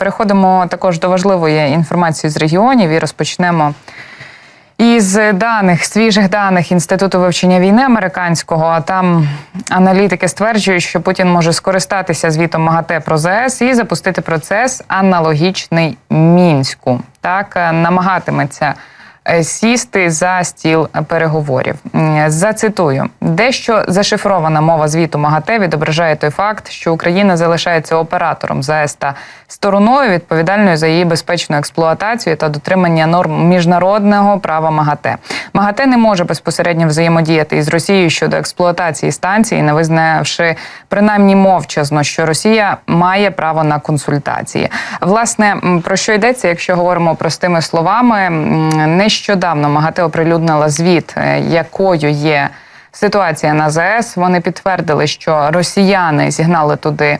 Переходимо також до важливої інформації з регіонів і розпочнемо. Із даних свіжих даних інституту вивчення війни американського, а там аналітики стверджують, що Путін може скористатися звітом МАГАТЕ про ЗС і запустити процес аналогічний мінську. Так е, намагатиметься сісти за стіл переговорів. Зацитую, дещо зашифрована мова звіту МАГАТЕ відображає той факт, що Україна залишається оператором ЗАЕС та стороною відповідальною за її безпечну експлуатацію та дотримання норм міжнародного права МАГАТЕ. МАГАТЕ не може безпосередньо взаємодіяти із Росією щодо експлуатації станції, не визнавши принаймні мовчазно, що Росія має право на консультації. Власне, про що йдеться, якщо говоримо простими словами, нещодавно МАГАТЕ оприлюднила звіт, е, якою є ситуація на ЗАЕС. Вони підтвердили, що росіяни зігнали туди.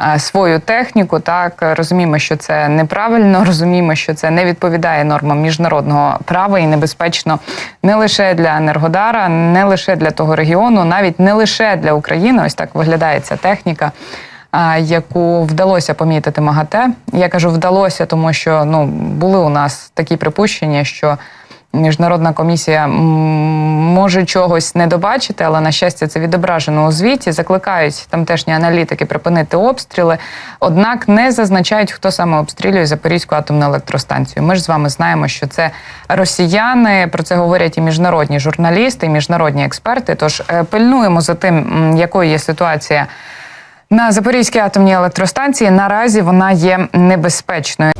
Е, Свою техніку так розуміємо, що це неправильно, розуміємо, що це не відповідає нормам міжнародного права і небезпечно не лише для Енергодара, не лише для того регіону, навіть не лише для України. Ось так виглядає ця техніка яку вдалося помітити МАГАТЕ. Я кажу, вдалося, тому що ну були у нас такі припущення, що міжнародна комісія може чогось не добачити, але на щастя це відображено у звіті. Закликають тамтешні аналітики припинити обстріли, однак не зазначають, хто саме обстрілює Запорізьку атомну електростанцію. Ми ж з вами знаємо, що це росіяни. Про це говорять і міжнародні журналісти, і міжнародні експерти. Тож е, пильнуємо за тим, якою є ситуація. На Запорізькій атомній електростанції наразі вона є небезпечною.